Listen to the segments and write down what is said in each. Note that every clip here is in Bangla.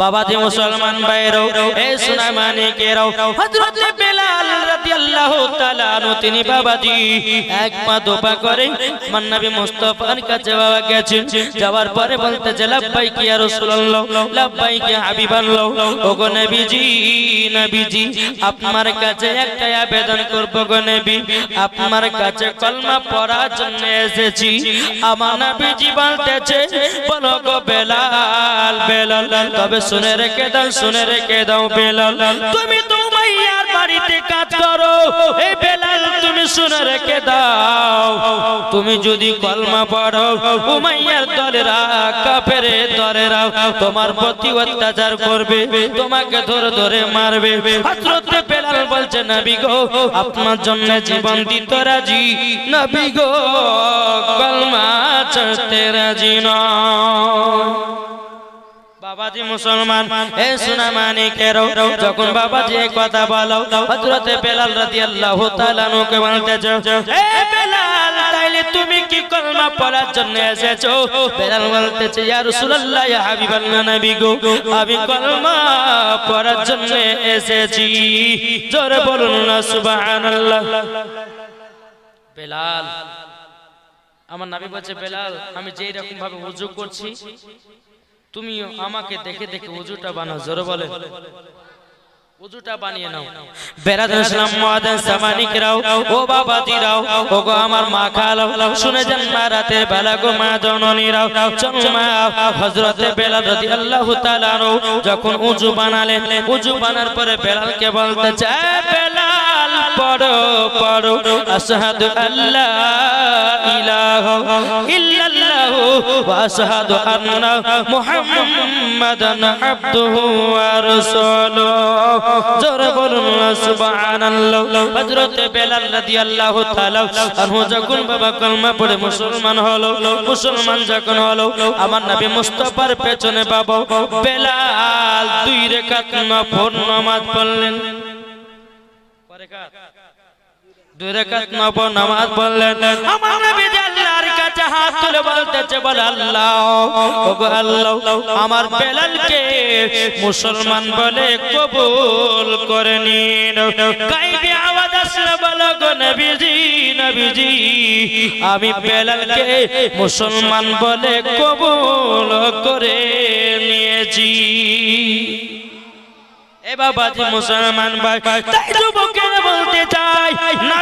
বাবাজি মুসলমান বাইরও এই সুনামানিকেরাও। হযরত বেলাল রাদিয়াল্লাহু তাআলা আনহু তিনি বাবাজি, এক পা দোপা করে আমার নবী মুস্তাফার কাছে বাবা গেছেন। যাওয়ার পরে বলতেছে, লাব্বাইক ইয়া রাসূলুল্লাহ, লাব্বাইক ইয়া হাবিবাল্লাহ। ওগো নবীজি নবীজি, আপনার কাছে একটা আবেদন করব গো নবী। আপনার কাছে কলমা পড়ার জন্য এসেছি। আমার নবীজি বলতেছে, বলো গো বেলাল বেলাল, তবে শুনে রেখে দাও, শুনে রেখে দাও, বেলাল। তুমি তো উমাইয়ার বাড়িতে কাজ করো। এই বেলাল, তুমি শুনে রেখে দাও। তুমি যদি কলমা পড়ো, উমাইয়ার দলেরা, কাফেরে দলেরা তোমার প্রতি অত্যাচার করবে, তোমাকে ধরে ধরে মারবে। হযরত বেলাল বলছে, নবী গো, আপনার জন্য জীবন দিতে রাজি। নবী গো, কলমা চড়তে রাজি নয়। বাবাজি মুসলমান, এ সোনা মানিকেরও যখন বাবাজি এই কথা বলো, হযরতে বেলাল রাদিয়াল্লাহু তাআলা নকে এ বেলাল, তাইলে তুমি কি কলমা পড়ার জন্য এসেছ? বেলাল বলতেছে, ইয়া রাসূলুল্লাহ, ইয়া হাবিবাল্লাহ নবী গো, আমি কলমা পড়ার জন্য এসেছি। জোরে বলুন না, সুবহানাল্লাহ। বেলাল, আমার নবী বলছে, বেলাল, আমি যেই রকম ভাবে ওযু করছি তুমি আমাকে দেখে দেখে উজুটা বানাও জোরে বলে উজুটা বানিয়ে নাও। বেরাদ ইসলাম মুআদ্দিন সামানিক ও বাবা ও গো আমার মা খালাও শুনে যান মা রাতের বেলা গো মা জননী রাও। হযরতে বেলাল রাদিয়াল্লাহু তাআলা যখন উজু বানালেন উজু বানার পরে বেলালকে বলতে চায় বেলাল পড়ো পড়ো আশহাদু আল্লা ইলাহা আন্না মুহাম্মাদান আবদুহু ওয়া রাসূলুহু জোরে বলুন, সুবহানাল্লাহ। হযরত বেলাল রাদিয়াল্লাহু তাআলা আনহু যখন বাবা কলমা পড়ে মুসলমান হলো, মুসলমান যখন হলো, আমার নবী মুস্তাফার পেছনে বাবা বেলাল দুই রাকাত নফল নামাজ পড়লেন। দুই রাকাত নফল নামাজ পড়লেন। আমার নবী কাছে হাত তুলে বলতেছে, বল আমার বেলালকে মুসলমান বলে কবুল করে নিন। আওয়াজ আসলে বলো আমি বেলালকে মুসলমান বলে কবুল করে নিয়েছি। এ বাবা মুসলমান ভাই বলতে চাই নবীকে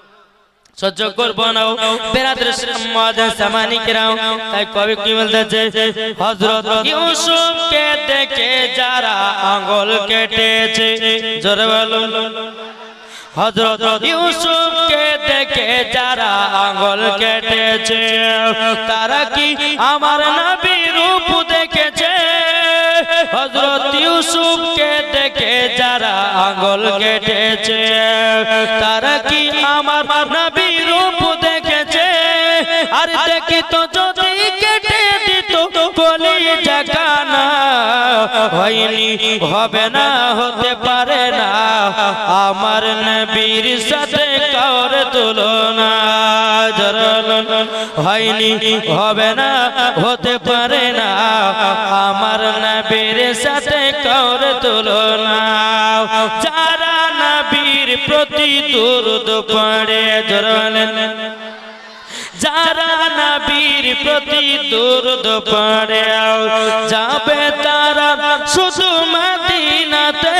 সহ্য করব না। বেরাদের সমাজে সামানিক রাও তাই কবি কি বলতেছে? হযরত ইউসুফ কে দেখে যারা আঙ্গুল কেটেছে, জোরে বলুন। হযরত ইউসুফ কে দেখে যারা আঙ্গুল কেটেছে, তারা কি আমার নবী রূপ দেখেছে? হযরত ইউসুফ কে দেখে যারা আঙ্গুল কেটেছে, তারা কি আমার তো যদি কেটে দিত, কলি জাগানা হয়নি, হবে না, হতে পারে না। আমার নবীর সাথে কার তুলনা জরলন হয়নি, হবে না, হতে পারে না। আমার নবীর সাথে কার তুলনা যারা নবীর প্রতি দুরুদ পড়ে জরলেন যারা নবীর প্রতি দুরুদ পড়ে, যাবে তারা শুধু মদিনাতে।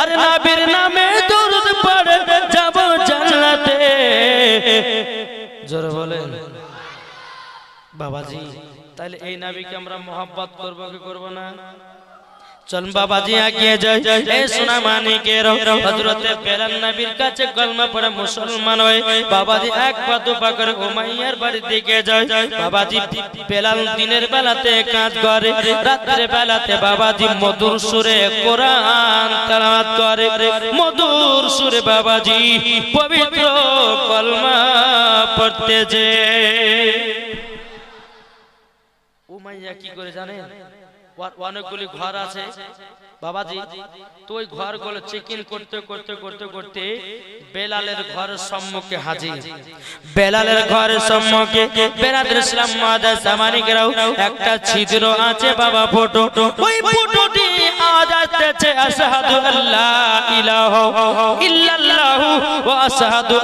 আর নবীর নামে দুরুদ পড়ে, যাব জান্নাতে। জোরে বলেন। বাবাজি তাহলে এই নবীকে আমরা মোহাব্বত করব কি করব না? চল বাবাজি আগিয়ে যাই। এ সোনা মানিকের হযরতে বেলাল নবীর কাছে কলমা পড়ে মুসলমান হয়ে বাবাজি এক পা দু পা করে উমাইয়ার বাড়ির দিকে যায় বাবাজি বেলাল দিনের বেলাতে কাজ করে। রাত্রে বেলাতে বাবাজি মধুর সুরে কোরআন তেলাওয়াত করে। মধুর সুরে বাবাজি পবিত্র কলমা পড়তে যে উমাইয়া কি করে জানেন? অনেকগুলি ঘর আছে। বাবাজি করতে করতে করতে করতে বেলালের ঘরের সম্মুখে হাজির। বেলালের ঘরের সম্মুখে বেলালের ইসলাম একটা ছিদ্র আছে বাবা, ফটো। ওই ফটোটি আওয়াজ আসতেছে, আশহাদু আল্লা ইলাহা ইল্লাল্লাহু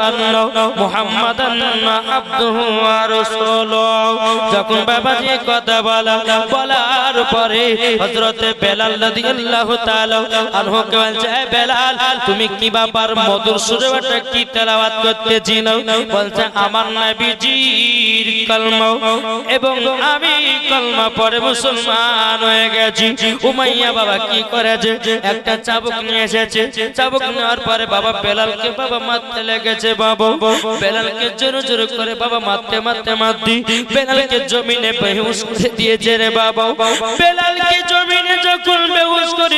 আন্না মুহাম্মাদান ওয়া যখন বাবাজি কথা বলা, বলার পরে হযরত বেলাল রাদিয়াল্লাহু তাআলা আনহুকে বলছে, "এ বেলাল, তুমি কি ব্যাপার? মধুর একটা চাবুক নিয়ে এসেছে। চাবুক নেওয়ার পরে বাবা বেলালকে, বাবা, মারতে লেগেছে বাবা। বেলালকে জোরে জোরে করে, বাবা, মারতে মারতে, মারতি। বেলালকে জমিনে দিয়েছে রে বাবা। বেলালকে জমিনে যখন বেহুশ করে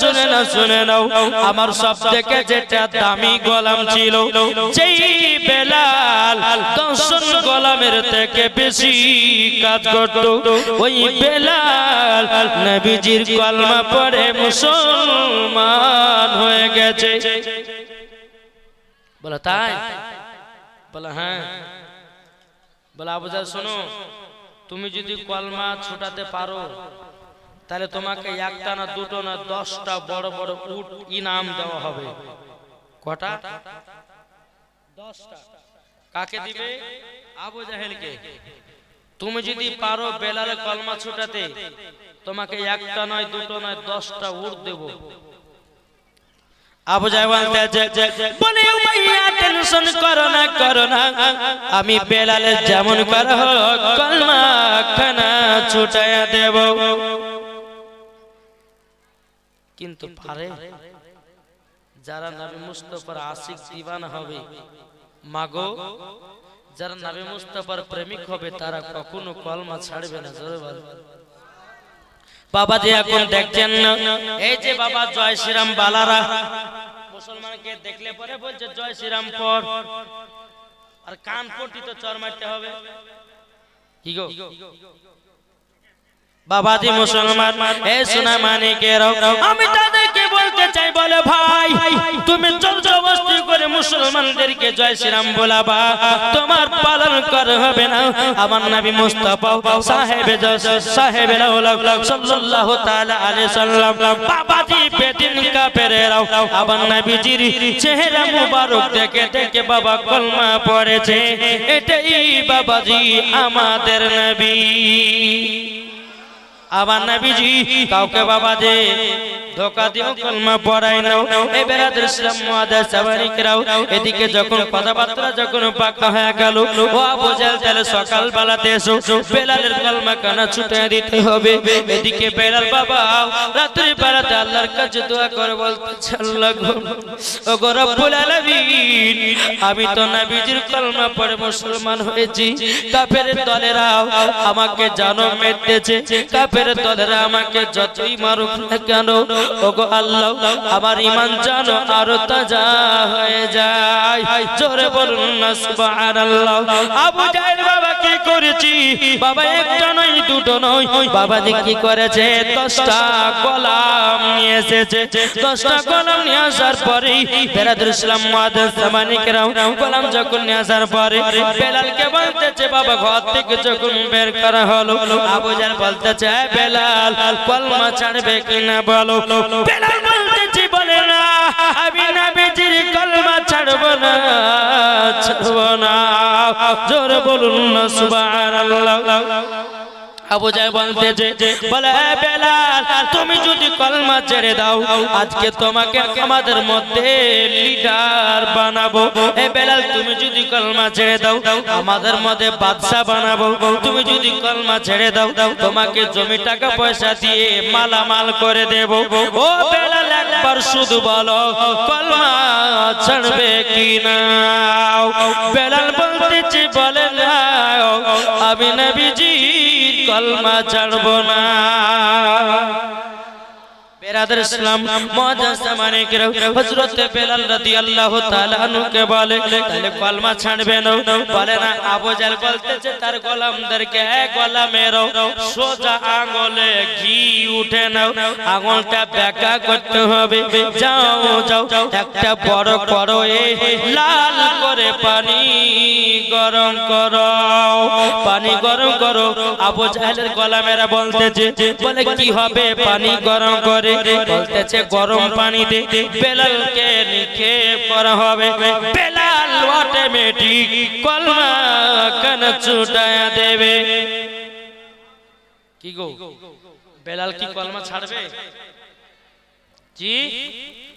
শুনে না শুনে নাও। আমার সব থেকে যেটা দামি গোলাম ছিল, যেই বেলাল দশজন গোলামের থেকে বেশি কাজ করত। ওই বেলাল নবীজির কলমা পড়ে মুসলমান হয়ে গেছে। বলে, তাই? বলে হ্যাঁ। বলে আবুজার শোনো, তুমি যদি কলমা ছোটাতে পারো তাহলে তোমাকে একটা না দুটো না দশটা বড় বড় উট ইনাম দেওয়া হবে। কটা? দশটা। কাকে দিবে? আবু জাহেলকে। তুমি যদি পারো বেলালে কলমা ছোটাতে তোমাকে একটা নয় দুটো নয় দশটা উট দেব। আবু জাহেল বলে উমাইয়া টেনশন করো না করো না। আমি বেলালে যেমন করা কলমা খানা ছুটায়া দেব। কিন্তু পারে। যারা নবী মুস্তফার আশিক দিবানা হবে। মাগো যারা নবী মুস্তফার প্রেমিক হবে তারা কখনো কলমা ছাড়বে না জোরে বল। বাবা যে এখন দেখছেন না? এই যে বাবা জয় শ্রীরাম বালারা। মুসলমানকে দেখলে পরে বলছে জয় শ্রীরাম পর। আর কান পটি তো চর মারতে হবে। কি গো? বাবাজি মুসলমান, এ সোনা মানিকের আমি তাদেরকে বলতে চাই, বলে ভাই, তুমি জবরদস্তি করে মুসলমানদেরকে জয় শ্রীরাম বলাবা তোমার পালন কর, হবে না। আমার নবী মুস্তাফা সাহেব সাহেব সাল্লাল্লাহু তাআলা আলাইহি সাল্লাম, বাবাজি বেদিন কাফেরেরাও আমার নবীজির চেহারা মুবারক দেখে দেখে বাবা কলমা পড়েছে। এটাই বাবাজি আমাদের নবী। আবার নবীজি, কাউকে বাবা যে ধোকা দিও, কলমা পড়াই নাও। এই বেরাদের ইসলাম মুআদ্দাস সাবারিকরাও এদিকে যখন কথাবার্তা যখন পাকা হয়ে গেল, ও আবু জাহেল তাহলে সকাল বেলাতে এসো। বেলালের কলমা কানা ছুটে দিতে হবে। এদিকে বেলাল বাবা, রাত্রি বেলাতে আল্লাহর কাছে দোয়া করে বলতে আল্লাহ গো ও গো রব্বুল আলামিন, আমি তো নবীজির কলমা পড়ে মুসলমান হয়েছি। কাফের দলেরাও আমাকে জানো মেতেছে কাফের দলেরা আমাকে যতই মারুক না কেন, ওগো আল্লাহ, আমার ইমান জানো আরও তাজা হয়ে যায়। জোরে বলুন না সুবহানাল্লাহ। আবু জাহেল বাবা কি করেছি? বাবা একটা নয়, দুটো নয়। বাবা কি করেছে? দশটা গোলাম নিয়ে এসেছে। দশটা গোলাম নিয়ে আসার পরেই বেরাদুল ইসলাম মুআদ্দাস জামানিকরাও গোলাম যখন নিয়ে আসার পরে বেলালকে বলতেছে, বাবা ঘর থেকে যখন বের করা হলো, আবু জাহেল বলতেছে "এ বেলাল কলমা ছাড়বে কিনা বলো? বেলাল বলতেছি বলে না, আমি নবীজির কলমা ছাড়ব না ছাড়ব না। জোরে বলুন না, সুবহানাল্লাহ। আবু জাহেল বলতেছে বলে "এ বেলাল, তুমি যদি কলমা ছেড়ে দাও, আজকে তোমাকে আমাদের মধ্যে লিডার বানাবো। এ বেলাল, তুমি যদি কলমা ছেড়ে দাও, আমাদের মধ্যে বাদশা বানাবো। তুমি যদি কলমা ছেড়ে দাও, তোমাকে জমি টাকা পয়সা দিয়ে মালামাল করে দেব। ও বেলাল, একবার শুধু বলো, কলমা ছাড়বে কি না বেলাল বলতেছে বলে, না, আমি নবীজির কলমা ছাড়ব না। বেরাদার ইসলাম মুআজ্জাজ মানিকের হযরত বেলাল রাদিয়াল্লাহু তাআলা আনহুকে বলে, তাহলে কলমা ছাড়বে না। বলে, না, আবু জাহেল বলতেছে, তার গোলামদেরকে এক গোলামের সোজা আঙ্গুলে ঘি উঠে নাও, আঙুলটা বেঁকা করতে হবে। যাও যাও, একটা বড় করো এ, লাল করে পানি গরম করো, পানি গরম করো। আবু জাহেলের গোলামেরা বলতেছে, বলে, কি হবে পানি গরম করে? বলতেছে, গরম পানিতে বেলালকে নিক্ষেপ করা হবে। বেলাল অটোমেটিক কলমা কান ছুটায়া দেবে। কি গো? বেলাল কি কলমা ছাড়বে? জি?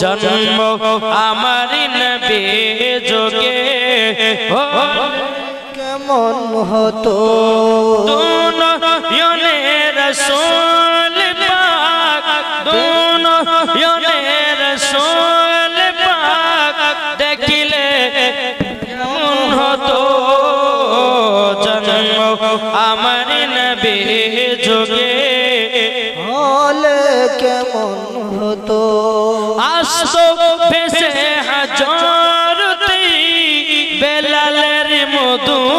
জন্ম আমার নবে যোগে। কেমন হতো? রসুল পাক রসুল পাক দেখিলে কেমন হতো? জন্ম আমার নবে যোগে। হলে কেমন হতো? আসতো ভেসে হাজরতি বেলালের মধুর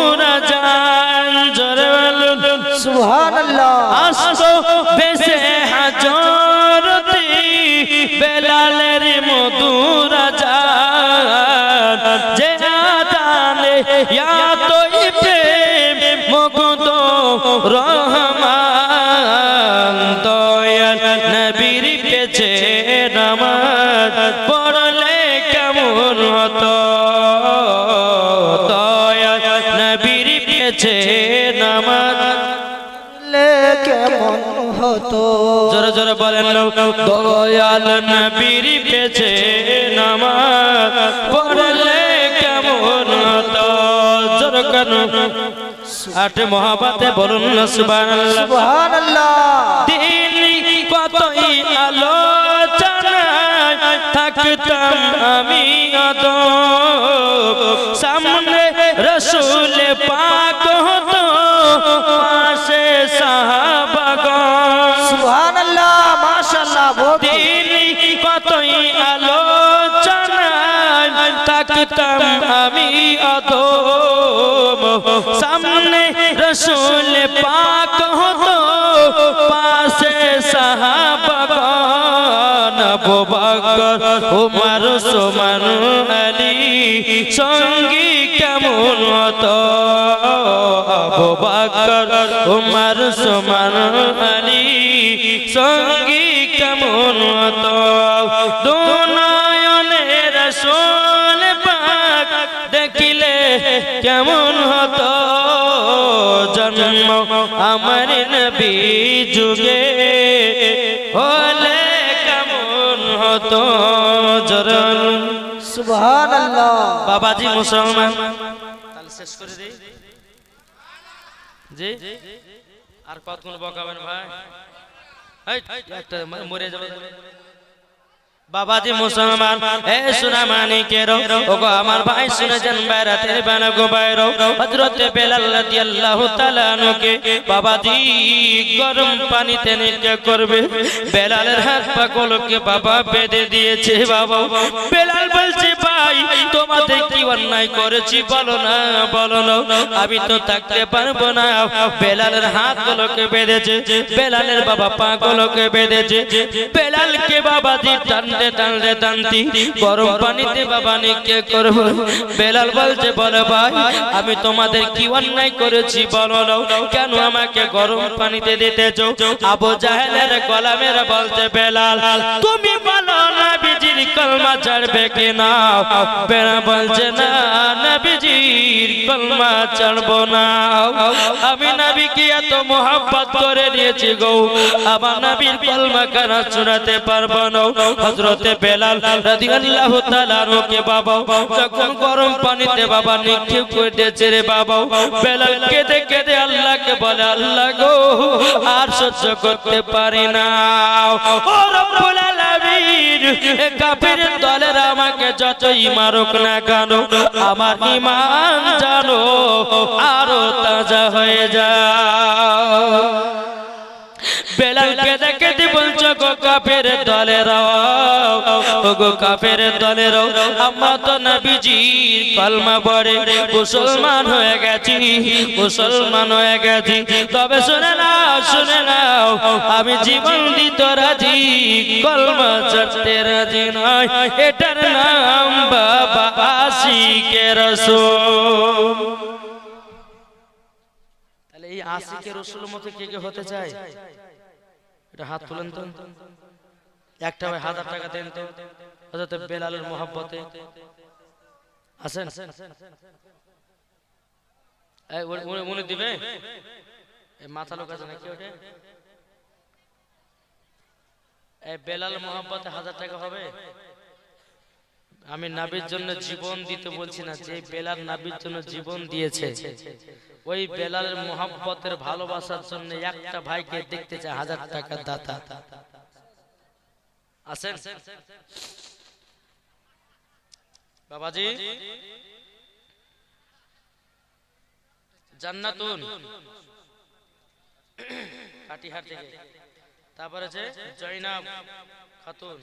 দয়াল নবীর পেছে নামাজ পড়লে কেমন হতো? জোরে আট মহাবাতে বলুন না সুবহানাল্লাহ। সুবহানাল্লাহ। তিনি কতই আলোচনায় থাকতাম আমি অত সামনে রসুল পাক হতো সামনে রসুল পাক হতো, পাশে বকর, উমর, সুমন, আলী, সঙ্গী কেমন হতো? আবু বকর, উমর, সুমন, আলী, সঙ্গী কেমন হতো? দুনয়নে রসুল পাক দেখিলে কেমন হতো জন্ম আমার নবী যুগে? হলে কেমন হতো জরল সুবহানাল্লাহ। বাবাজি মুসলমান। তাহলে শেষ করে দিই। জি? আর কতক্ষণ বকাবেন ভাই? এই, একটা মরে যাবে। বাবাজি মুসলমান, এ সোনা মানিকের ওগো আমার ভাই শুনেছেন বাইরাতের বেলা গো বাইর হযরতে বেলাল রাদিয়াল্লাহু তাআলা আনুকে বাবাজি গরম পানিতে নিতে করবে। বেলালের হাত পা গুলোকে বাবা বেঁধে দিয়েছে, বাবা। বেলাল বলছে, ভাই, তোমাদের কি অন্যায় করেছি? বলো না বলো না। আমি তো থাকতে পারব না। বেলালের হাত গুলোকে বেঁধেছে, বেলালের বাবা পা গুলোকে বেঁধেছে। বেলালকে বাবাজি টানতে টানতে টানতি, গরম পানিতে বাবা নিকে করব। বেলাল বলছে, বলে ভাই, আমি তোমাদের কি অন্যায় করেছি বলো কেন আমাকে গরম পানিতে দিতেছ? আবু জাহেলের গলা মেরে বলছে, বেলাল, তুমি বলো না বিজির কলমা ছাড়বে কিনা? বেড়া বলছে, না, নবীজির কলমা ছাড়বো না। আমি নবীকে এত মোহাব্বত করে নিয়েছি গো। আমার নবীর কলমা কেন শোনাতে পারব না। হযরতে বেলাল রাদিয়াল্লাহু তাআলা কে বাবা, যখন গরম পানিতে বাবা নিক্ষেপ করে দিয়েছে রে বাবা, বেলাল কেঁদে কেঁদে আল্লাহকে বলে, আল্লাহ গো, আর সহ্য করতে পারি না। ও রব্বুল আলামিন, এ কাফির দলের আমাকে যতই মারুক না কেন, আমার ইমান জানো, আরও তাজা হয়ে যায়। কেঁদে কেঁদে গো কাফের দলেরাও। ও গো কাফের দলেরাও আমরা তো নবীজির কলমা পড়ে মুসলমান হয়ে গেছি, মুসলমান হয়ে গেছি। তবে শুনে নাও শুনে নাও, আমি জীবন দিতে রাজি, কলমা চড়তে রাজি নয়। এটার নাম বাবা আশিকে রসুল। রসুলের মতো কে কে হতে চায়? এটা হাত তুলেন তো। একটা ভাই হাজার টাকা দেন তো। হজরত বেলালের মোহাব্বতে। আছেন? এই উনি- দিবে? মাথা লোক আছে নাকি ওটা এই বেলাল মোহাব্বতে হাজার টাকা হবে। আমি নাবির জন্য জীবন দিতে বলছি না যে বেলাল নাবির জন্য জীবন দিয়েছে। ওই বেলালের মোহাব্বতের ভালোবাসার জন্য একটা ভাইকে দেখতে চায় হাজার টাকা দাতা। আছেন বাবাজি। জান্নাতুন। কাটিহার থেকে। তারপরে যে জয়নাব খাতুন।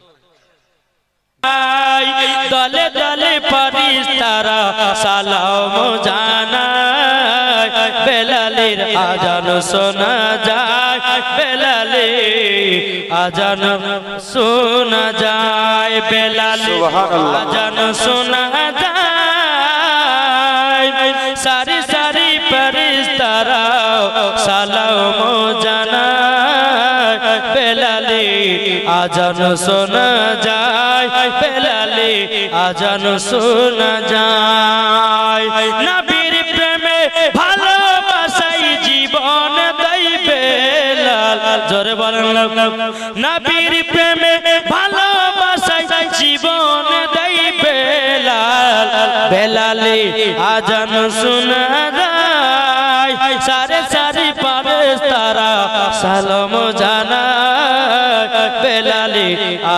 দলে দলে পারিস তারা সালাম জানায় বেলালের আজান শোনা যায় বেলালে আজান শোনা যায়। বেলালে আজান শোনা আজান শোনা যায়, বেলালে আজান শোনা যায়। নবীর প্রেমে ভালোবাসাই জীবন দেই বেলাল। জোরে বলেন, নবীর প্রেমে ভালোবাসাই জীবন দেই বেলাল। বেলালে আজান শোনা যায়, সারে সারি পারে তারা সালাম জানা বেলালে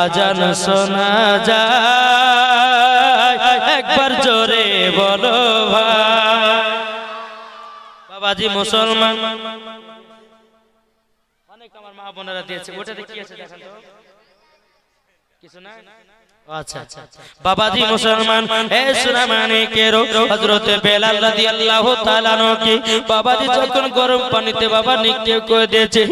আজান শোনা যায়। একবার জোরে বলো ভাই। বাবাজি মুসলমান। অনেক আমার মা বোনেরা দিয়েছে। ওটাতে কি আছে দেখেন তো? কিছু না আচ্ছা আচ্ছা বাবাজি মুসলমান এ সুনামানি কেরো হযরতে বেলাল রাদিয়াল্লাহু তাআলা নকে বাবাজি যখন গরম পানিতে বাবা নিক্ষেপ করে দিয়েছে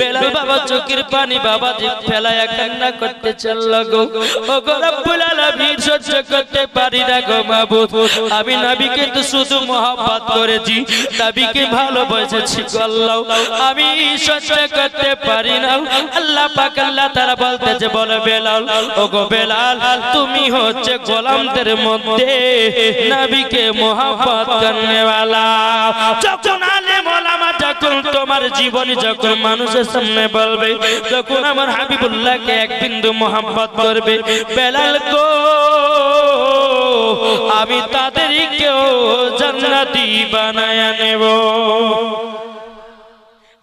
বেলাল বাবা চোখের পানি বাবাজি ফেলায়া কান্না করতে চলল গো ও গো রব্বুল আলামিন সহ্য করতে পারি না গো মাবুদ আমি নবীকে তো শুধু মহব্বত করেছি নবীকে ভালোবেসেছি গো আল্লাহ আমি সহ্য করতে পারি না আল্লাহ পাক আল্লাহ তাআলা বলতেছে বলে বেলাল ও গো বেলাল তুমি হচ্ছে গোলামদের মধ্যে নবীকে মোহাম্মত করনে वाला যখন যখন তোমার জীবনী, যখন মানুষের সামনে বলবে তখন আমার হাবিবুল্লাহকে এক বিন্দু মোহাম্মত করবে, বেলাল গো, আমি তাদেরকেও জান্নাতি বানায়া নেব।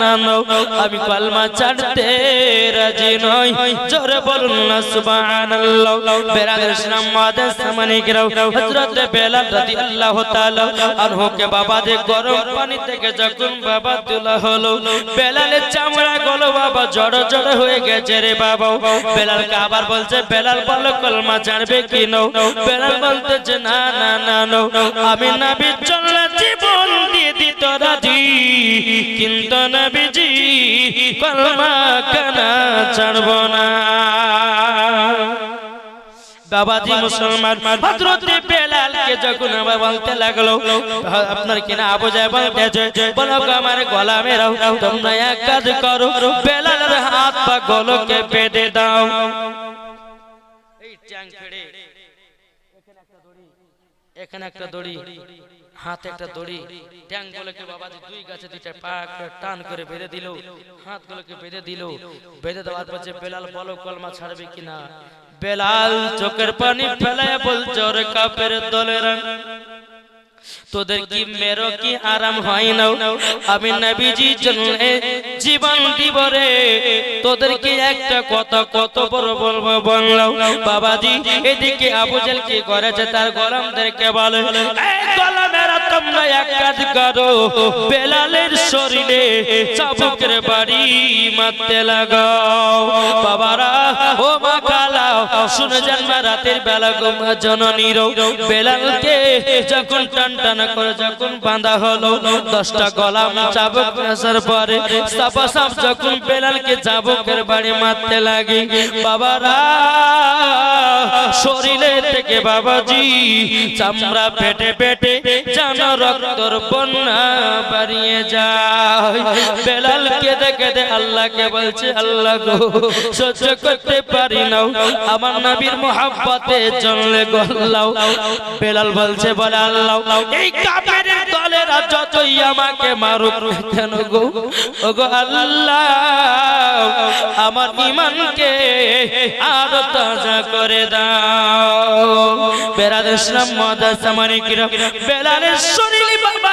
না আমি কলমা ছাড়তে রাজি নই। জোরে বলুন না, সুবহানাল্লাহ। বেলাদের ইসলাম সামনে গেরাও হযরতে বেলাল রাদিয়াল্লাহু তাআলা আনহুকে বাবা যে গরম পানি থেকে যখন বাবা তোলা হলো, বেলালের চামড়া গলো বাবা, জড় জড় হয়ে গেছে রে বাবা। বেলালকে আবার বলছে, বেলাল বলো কলমা ছাড়বে কি বেলাল না না না আমি জীবন রাজি, কিন্তু নবীজি কলমা কানা ছাড়বো না। বাবাজি মুসলমান হযরতে বেলালকে যখন আবার বলতে লাগল, আপনার কিনা আবু জাহেল বলতেছে বলো আমার গলা মেরাও তোমরা এক কাজ করো, বেলালের হাত পা গলকে বেঁধে দাও। এই ট্যাং ফেড়ে এখানে একটা দড়ি হাতে একটা দড়ি ট্যাং গুলোকে বাবাজি দুই গাছে দুইটা পা টান করে বেঁধে দিল হাত গুলোকে বেঁধে দিল, বেঁধে দেওয়ার পর যে বেলাল বলো কলমা ছাড়বে কিনা? বেলাল চোখের পানি ফেলায় বলছে, ওরে কাপের দলের তোদের কি মেরো কি আরাম হয় না? আমি নবীজি জন্য জীবন দিব রে তোদের কি একটা কথা কত বড় বলব বললাম, বাবাজি, এদিকে আবু জেল কি করেছে তার গোলামদেরকে বলে তোমরা এক কাজ করো, বেলালের শরীরে চাবুকের বাড়ি মারতে লাগাও। বাবারা, ও মা কালাও শুনে যান রাতের বেলা গোমা জননীর বেলালকে যখন টান টানা করে যখন বাঁধা হলো, দশটা গলাম চাবুক আসার পরে সাপা সাপ যখন বেলালকে চাবুকের বাড়ি মারতে লাগে। বাবারা শরীরে থেকে বাবাজি, চামড়া পেটে পেটে জানো রক্তর বন্যা বাড়িয়ে যায়। বেলালকে দেখে দে, আল্লাহকে বলছে, আল্লাহ গো, সহ্য করতে পারি না। আমার নবীর মোহাব্বতে জনলে গল্লাও বেলাল বলছে, বলে, আল্লাহ, এই কাপের দলেরা যতই আমাকে মারুক কেন গো? ওগো আল্লাহ, আমার ইমানকে আরও তাজা করে দাও। বেলাল ইসলাম মাদার সামানি কিরা বেলালের শরীরে বাবা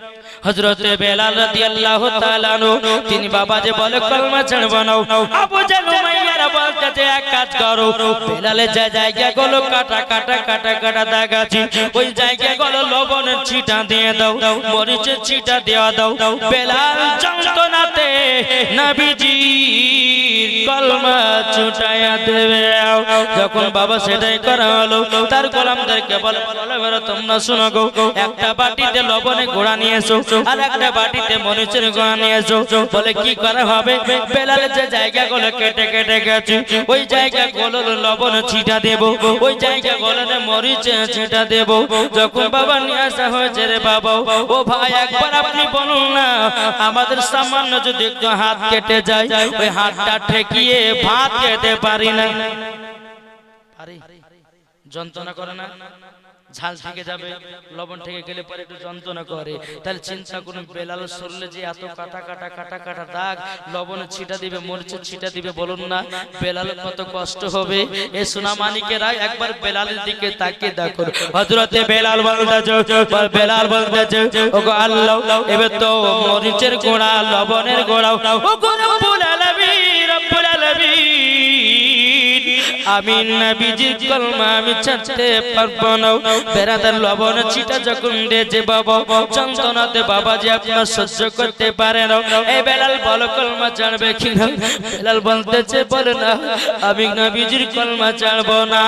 হযরতে বেলাল রাদিয়াল্লাহু তাআলা আনহু, তিনি বাবা যে বলে, কলমা ছাড়ব না আবু জাহল উমাইয়ারা বলতেছে এক কাজ করো। বেলালে যে জায়গা গুলো কাটা কাটা কাটা কাটা দাগ আছে। ওই জায়গা গুলো লবণের ছিটা দিয়ে দাও, মরিচের ছিটা দেওয়া দাও। বেলাল যন্ত্রণাতে নবীজির কলমা ছুটায়া দেবে। যখন বাবা সেটাই করা হলো, তার গোলামদেরকে বলে তোমরা শোনো গো, একটা বাটিতে লবণে গোড়া নিয়ে এসো আর একটা বাটিতে মরিচের গোড়া নিয়ে বলে কি করা হবে? বেলালে যে জায়গাগুলো কেটে কেটে গেছে। ওই জায়গা গুলো লবণ ছিটা দেব। ওই জায়গা গুলো মরিচ ছিটা দেব। যখন বাবা নিয়ে আসা হয়েছে রে বাবা ও ভাই একবার আপনি বলুন না আমাদের সামান্য যদি একটু হাত কেটে যায় ওই হাতটা ঠেকিয়ে ভাত খেতে পারি না। পারি? যন্ত্রণা করে না। ঝাল থেকে যাবে, লবণ থেকে গেলে পরে একটু যন্ত্রণা করে। তাহলে চিন্তা করুন, বেলাল শরীরে যে এত কাটা কাটা কাটা কাটা দাগ লবণের ছিটা দিবে মরিচের ছিটা দিবে বলুন না। বেলাল কত কষ্ট হবে। এ সোনা মানিকেরা, একবার বেলালের দিকে তাকিয়ে দেখো হযরতে বেলাল বলতেছে বেলাল বলতেছে ওগো আল্লাহ, এবার তো মরিচের গোড়া, লবণের গোড়া। ও গো রব্বুল আলামিন। আমি নবীজির কলমা আমি ছাড়তে পারব না। বেড়াদার লবণ ছিটা যখন দিয়েছে বাবা যন্ত্রণাতে বাবা যে আপনার সহ্য করতে পারে না। এই বেলাল বলো, কলমা ছাড়বে কিনা বেলাল বলতেছে, বলে না, আমি নবীজির কলমা ছাড়বো না।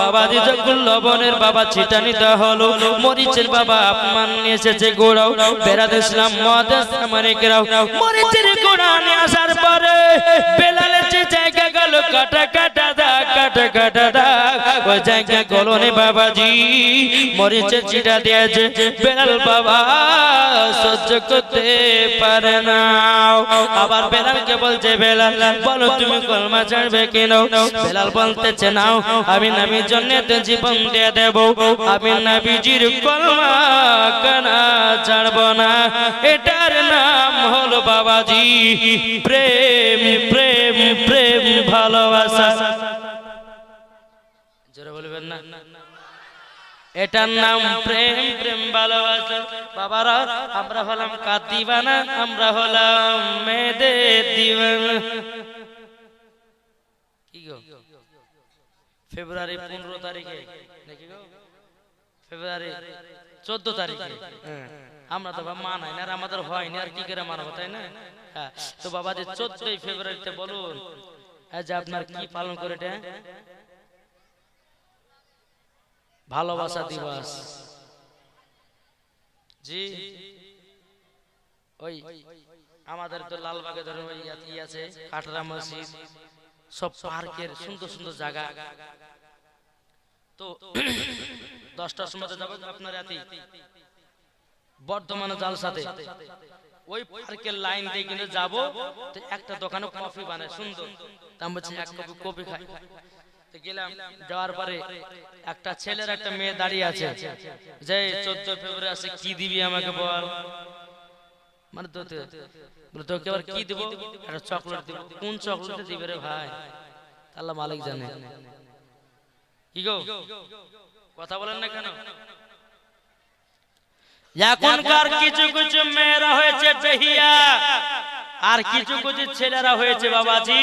বাবাজি যখন লবণের বাবা ছিটা নিতে হলো, মরিচের বাবা আপমান নিয়ে এসেছে গোড়াও। বেড়াতে ইসলাম মহাদেশ আমার মরিচের গোড়া নিয়ে আসার পরে কাটা কাটা দাগ কাটা কাটা দাগ বাবাজি মরিচের চিটা দিয়েছে। বেলাল বাবা, সহ্য করতে পারে না। বলছে, বেলাল, বলো তুমি কলমা ছাড়বে কেন? বেলাল বলতেছে, নাও, আমি নবীর জন্য জীবন দিয়ে দেব। আমি নবীজির কলমা কানা ছাড়ব না। এটার নাম হলো বাবাজি, প্রেম প্রেম প্রেম, ভালোবাসা। জোরে বলবেন না। এটার নাম প্রেম প্রেম, ভালোবাসা। বাবারা, আমরা হলাম কার দিবানা আমরা হলাম মেয়েদের দিবানা। কি গো? ফেব্রুয়ারি পনেরো তারিখে। নাকি গো? ফেব্রুয়ারি চোদ্দ তারিখে। হ্যাঁ। আমরা তো মানাই না আর আমাদের হয়নি আর কি করে মানবো তাই না? হ্যাঁ, তো বাবা যে চোদ্দই ফেব্রুয়ারিতে বলুন আজ আপনার কি পালন করে ভালোবাসা দিবস। জি। ওই আমাদের তো লালবাগে ধরুন ওই আছে কাটরা মসজিদ সব পার্কের সুন্দর সুন্দর জায়গা। তো দশটার সময় যাব আপনার রাতে বর্ধমানে জালসাতে। ওই পার্কের লাইন দিয়ে কিন্তু যাব, তো একটা দোকানে কফি বানায়, সুন্দর। দাম বলছে, এক কপি কফি খাই। গেলাম, যাওয়ার পরে একটা ছেলের একটা মেয়ে দাঁড়িয়ে আছে। যে, চোদ্দ ফেব্রুয়ারি আছে কি দিবি আমাকে বল? মানে তোকে এবার কি দিব? একটা চকলেট দিব। কোন চকলেট দিবে রে ভাই? আল্লাহ মালিক জানে। কি গো? কথা বলেন না কেন? এখনকার কিছু কিছু মেয়েরা হয়েছে বেহিয়া। আর কিছু কিছু ছেলেরা হয়েছে বাবাজি।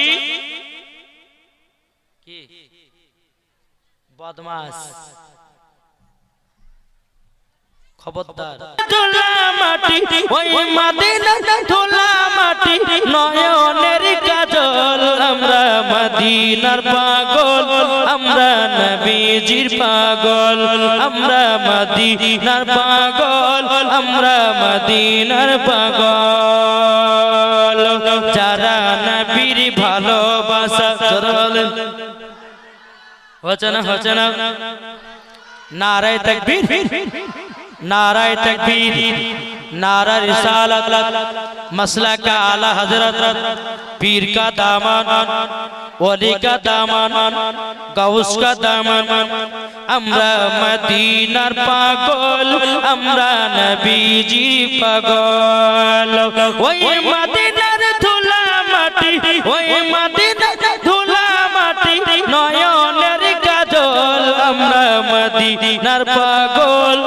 বদমাস খবরদার। ধুলা মাটি ওই মদিনা ধুলা মাটি, নয়নের কাজল, আমরা মদিনার পাগল, আমরা নবীজির পাগল, আমরা মদিনার পাগল, আমরা মদিনার পাগল। যারা নবীর ভালোবাসা বলেন হচ্ছে না হচ্ছে না? নারায় তকবীর। नाराय तकबीर नारा रिसालत मसला का आला हजरत पीर का दामन वली का दामन गौस का दामन আমরা মদিনার পাগল আমরা নবীজি পাগল ওই মদিনার ধুলা মাটি ওই মদিনার ধুলা মাটি নয়নের কাজল আমরা মদিনার পাগল।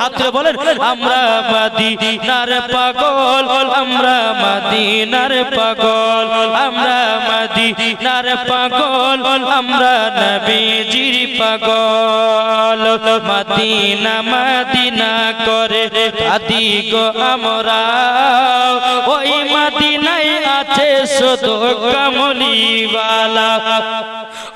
হাত ধরে বলেন, আমরা মদিনার পাগল, আমরা মদিনার পাগল, আমরা মদিনার পাগল, আমরা নবীজির পাগল। মদিনা মদিনা করে আদি গো আমরা। ওই মদিনায় আছে শুধু কমলিওয়ালা।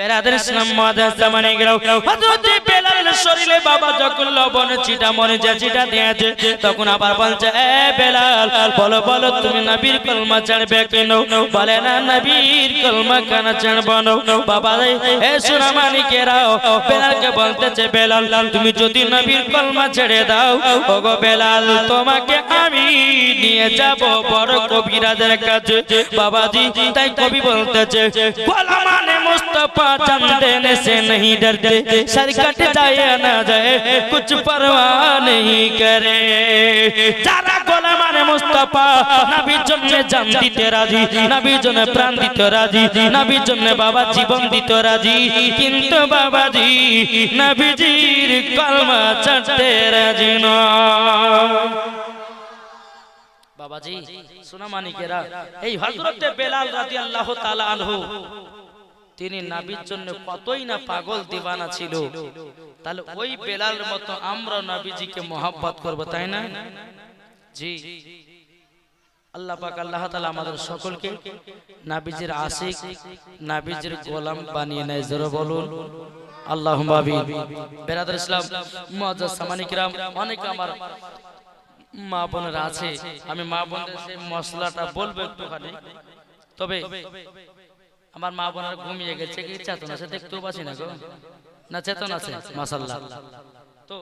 বেরাদের ইসলাম মাদার জামানে গেল শরীরে বাবা যখন লবণ চিটা চিটা তখন আবার বলছে, এ বেলাল, বলো বলো, তুমি নবীর কলমা ছাড়বে কেন? বলে, না, নবীর কলমা কেন না? বাবা এ সোনা মানিকেরাও বেলালকে বলতেছে, বেলাল, তুমি যদি নবীর কলমা ছেড়ে দাও, ওগো বেলাল, তোমাকে আমি নিয়ে যাব বড় কবিরাজের কাছে। বাবাজি তাই কবি বলতেছে গোলামানে মুস্তফা चंदन से नहीं डरते सर कट जाए ना जाए कुछ परवाह नहीं करे যারা গোলামানে মুস্তাফা নবীর জন্য জান দিতে রাজি নবীর জন্য প্রাণ দিতে রাজি নবীর জন্য বাবা জীবন দিতে রাজি কিন্তু বাবাজি নবীজির কলমা ছাড়তে রাজি নয় বাবাজি সোনা মানিকেরা এই হযরতে বেলাল রাদিয়াল্লাহু তাআলা আনহু তিনি নাবির জন্য কতই না পাগল দিবানা ছিল। তাহলে ওই বেলাল মতো আমরা নাবিজিকে মহাব্বত করব তাই না? জি। আল্লাহ পাক আল্লাহ তাআলা আমাদের সকলকে নাবিজির আশিক নাবিজির গোলাম বানিয়ে নেয় জোরে বলুন। আল্লাহ বেরাদার ইসলাম মুআজ্জাজ সামানি অনেক আমার মা বোনেরা আছে। আমি মা বোনদের সেই মশলাটা বলব একটুখানি। তবে আমার মা বোনার ঘুমিয়ে গেছে কি চেতন আছে? দেখতেও পাচ্ছি না গো। না চেতন আছে? মাসাল্লাহ তো